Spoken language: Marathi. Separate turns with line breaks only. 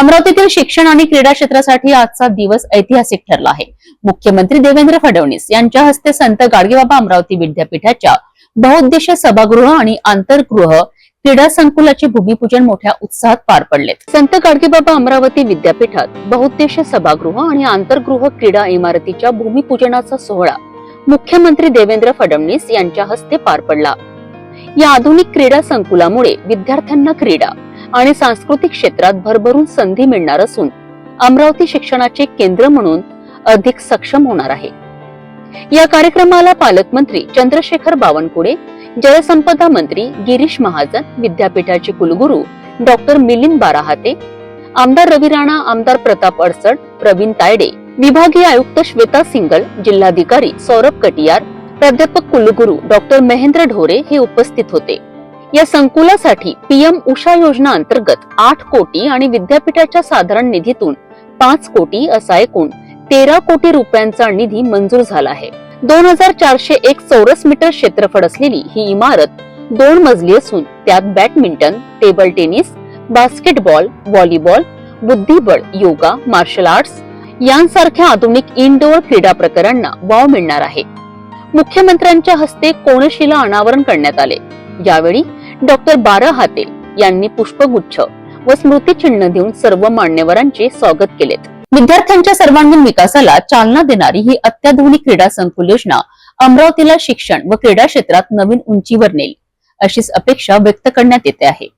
अमरावतीतील शिक्षण आणि क्रीडा क्षेत्रासाठी आजचा दिवस ऐतिहासिक ठरला आहे. मुख्यमंत्री देवेंद्र फडणवीस यांच्या हस्ते संत गाडगेबाबा अमरावती विद्यापीठाच्या बहुउद्देशीय सभागृह आणि आंतरगृह क्रीडा संकुलाचे भूमिपूजन मोठ्या उत्साहात पार पडले. संत गाडगेबाबा अमरावती विद्यापीठात बहुउद्देशीय सभागृह आणि आंतरगृह क्रीडा इमारतीच्या भूमिपूजनाचा सोहळा मुख्यमंत्री देवेंद्र फडणवीस यांच्या हस्ते पार पडला. या आधुनिक क्रीडा संकुलामुळे विद्यार्थ्यांना क्रीडा आणि सांस्कृतिक क्षेत्रात भरभरून संधी मिळणार असून अमरावती शिक्षणाचे केंद्र म्हणून अधिक सक्षम होणार आहे. या कार्यक्रमाला पालकमंत्री चंद्रशेखर बावनकुळे जलसंपदा मंत्री गिरीश महाजन विद्यापीठाचे कुलगुरू डॉक्टर मिलिंद बाराहाते आमदार रवी राणा आमदार प्रताप अडसड प्रवीण तायडे विभागीय आयुक्त श्वेता सिंगल जिल्हाधिकारी सौरभ कटियार प्राध्यापक कुलगुरू डॉक्टर महेंद्र ढोरे हे उपस्थित होते. या संकुलासाठी पीएम उषा योजना अंतर्गत आठ कोटी आणि विद्यापीठाच्या साधारण निधीतून पाच कोटी असा एकूण तेरा कोटी रुपयांचा निधी मंजूर झाला आहे. दोन हजार चारशे एक चौरस मीटर क्षेत्रफळ असलेली ही इमारत दोन मजली असून त्यात badminton table tennis basketball volleyball बुद्धिबळ योगा मार्शल आर्ट्स यांसारख्या आधुनिक इनडोअर क्रीडा प्रकारांना वाव मिळणार आहे. मुख्यमंत्र्यांच्या हस्ते कोणशिला अनावरण करण्यात आले. यावेळी डॉक्टर बारा हाते यांनी पुष्पगुच्छ व स्मृतिचिन्ह देऊन सर्व मान्यवरांचे स्वागत केलेत. विद्यार्थ्यांच्या सर्वांगीण विकासाला चालना देणारी ही अत्याधुनिक क्रीडा संकुल योजना अमरावतीला शिक्षण व क्रीडा क्षेत्रात नवीन उंचीवर नेईल अशीच अपेक्षा व्यक्त करण्यात येते आहे.